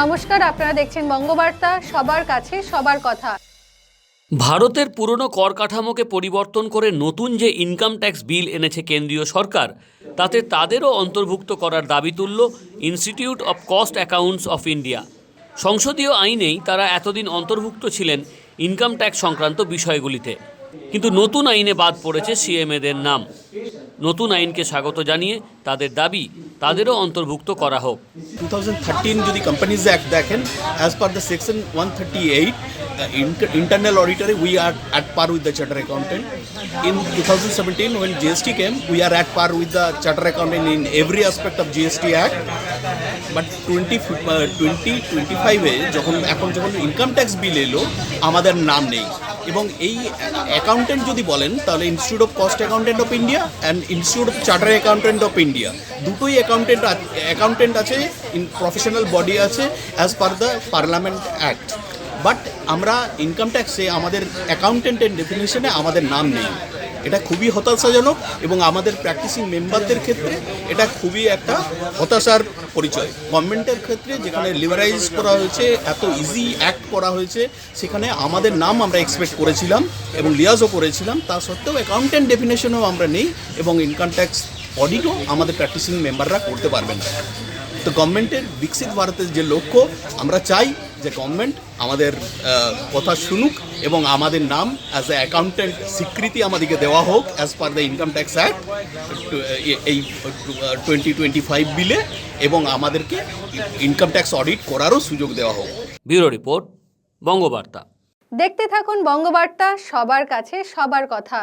নমস্কার, আপনারা দেখছেন বঙ্গবার্তা, সবার কাছে সবার কথা। ভারতের পুরনো কর কাঠামোকে পরিবর্তন করে নতুন যে ইনকাম ট্যাক্স বিল এনেছে কেন্দ্রীয় সরকার, তাতে তাদেরও অন্তর্ভুক্ত করার দাবি তুলল institute of cost accounts of India সংসদীয় আইনেই তারা এতদিন অন্তর্ভুক্ত ছিলেন ইনকাম ট্যাক্স সংক্রান্ত বিষয়গুলিতে। কিন্তু নতুন আইনে বাদ পড়েছে সিএমএদের নাম। নতুন আইনকে স্বাগত জানিয়ে তাদের দাবি তাদেরও অন্তর্ভুক্ত করা হোক। যদি কোম্পানিজ অ্যাক্ট দেখেন as per the section one thirty eight internal অডিটারে we are at par with the charter accountant in two thousand seventeen when GST came we are at par with the charter accountant in every aspect of GST act but twenty twenty twenty ফাইভে যখন, এখন যখন income tax বিল এলো, আমাদের নাম নেই। এবং এই অ্যাকাউন্টেন্ট যদি বলেন, তাহলে institute of cost accountant of India and institute of charter accountant of India দুটোই অ্যাকাউন্টেন্ট অ্যাকাউন্টেন্ট আছে ইন প্রফেশনাল বডি আছে as per the parliament act but আমরা ইনকাম ট্যাক্সে আমাদের অ্যাকাউন্টেন্টের ডেফিনেশনে আমাদের নাম নেই। এটা খুবই হতাশাজনক এবং আমাদের প্র্যাকটিসিং মেম্বারদের ক্ষেত্রে এটা খুবই একটা হতাশার পরিচয়। গভর্নমেন্টের ক্ষেত্রে যেখানে লিবারাইজ করা হয়েছে, এত ইজি অ্যাক্ট করা হয়েছে, সেখানে আমাদের নাম আমরা এক্সপেক্ট করেছিলাম এবং লিয়াজও করেছিলাম। তা সত্ত্বেও অ্যাকাউন্টেন্ট ডেফিনেশনও আমরা নেই এবং ইনকাম ট্যাক্স অডিটও আমাদের প্র্যাকটিসিং মেম্বাররা করতে পারবেন তো গভর্নমেন্টের বিকশিত ভারতের যে লক্ষ্য, আমরা চাই যে গভর্নমেন্ট আমাদের কথা শুনুক এবং আমাদের নাম অ্যাজ এ অ্যাকাউন্টেন্ট স্বীকৃতি আমাদেরকে দেওয়া হোক as per the income tax act এই টোয়েন্টি টোয়েন্টি ফাইভ বিলে এবং আমাদেরকে ইনকাম ট্যাক্স অডিট করারও সুযোগ দেওয়া হোক। Bureau report Bangabarta. দেখতে থাকুন বঙ্গবার্তা সবার কাছে সবার কথা।